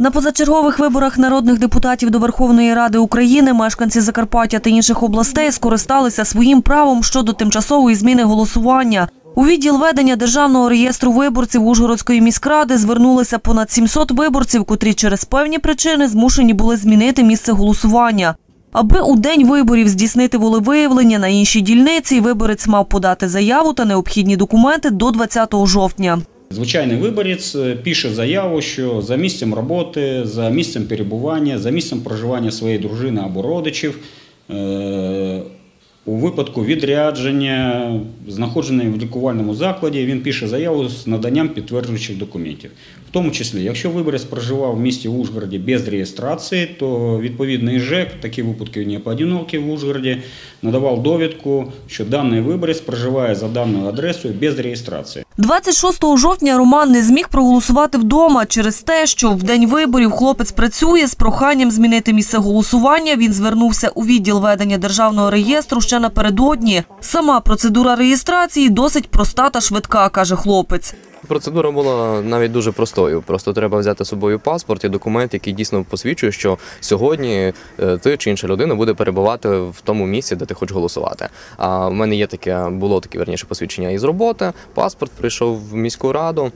На позачергових виборах народних депутатів до Верховної Ради України мешканці Закарпаття та інших областей скористалися своїм правом щодо тимчасової зміни голосування. У відділ ведення Державного реєстру виборців Ужгородської міськради звернулися понад 700 виборців, котрі через певні причини змушені були змінити місце голосування. Аби у день виборів здійснити волевиявлення на іншій дільниці, виборець мав подати заяву та необхідні документи до 20 жовтня. Звичайний виборець е, пише заяву, що за місцем роботи, за місцем перебування, за місцем проживання своєї дружини або родичів, е, у випадку відрядження, знаходження в лікувальному закладі, він пише заяву з наданням підтверджуючих документів. В тому числі, якщо виборець проживав в місті Ужгороді без реєстрації, то відповідний ЖЕК, такі випадки не поодинокі в Ужгороді, надавав довідку, що даний виборець проживає за даною адресою без реєстрації. 26 жовтня Роман не зміг проголосувати вдома через те, що в день виборів хлопець працює з проханням змінити місце голосування. Він звернувся у відділ ведення державного реєстру ще напередодні. Сама процедура реєстрації досить проста та швидка, каже хлопець. Процедура була навіть дуже простою. Просто треба взяти з собою паспорт і документ, який дійсно посвідчує, що сьогодні е, ти чи інша людина буде перебувати в тому місці, де ти хочеш голосувати. А в мене є таке, було таке верніше посвідчення із роботи. Паспорт прийшов в міську раду.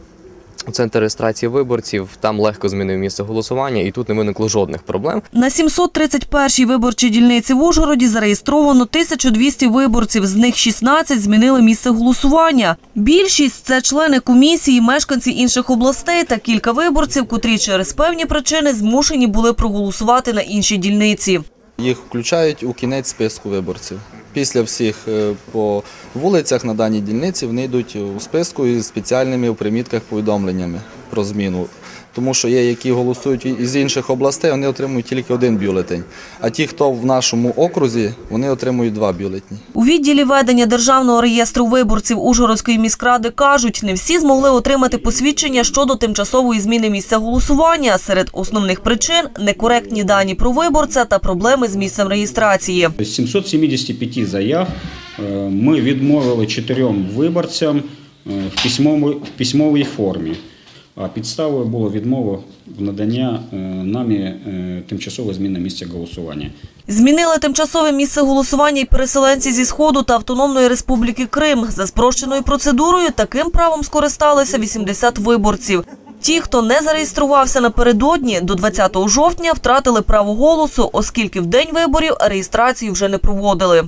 У Центр реєстрації виборців там легко змінив місце голосування, і тут не виникло жодних проблем. На 731-й виборчій дільниці в Ужгороді зареєстровано 1200 виборців, з них 16 змінили місце голосування. Більшість – це члени комісії, мешканці інших областей та кілька виборців, котрі через певні причини змушені були проголосувати на іншій дільниці. Їх включають у кінець списку виборців. Після всіх е, по вулицях на даній дільниці вони йдуть у списку із спеціальними у примітках повідомленнями про зміну. Тому що є, які голосують із інших областей, вони отримують тільки один бюлетень. А ті, хто в нашому окрузі, вони отримують два бюлетні. У відділі ведення Державного реєстру виборців Ужгородської міськради кажуть, не всі змогли отримати посвідчення щодо тимчасової зміни місця голосування. Серед основних причин – некоректні дані про виборця та проблеми з місцем реєстрації. З 775 заяв е, ми відмовили чотирьом виборцям е, в письмовій, в письмовій формі. А підставою було відмова в надання е, нами е, зміни місця голосування. Змінили тимчасове місце голосування й переселенці зі Сходу та Автономної Республіки Крим. За спрощеною процедурою таким правом скористалися 80 виборців. Ті, хто не зареєструвався напередодні, до 20 жовтня втратили право голосу, оскільки в день виборів реєстрацію вже не проводили.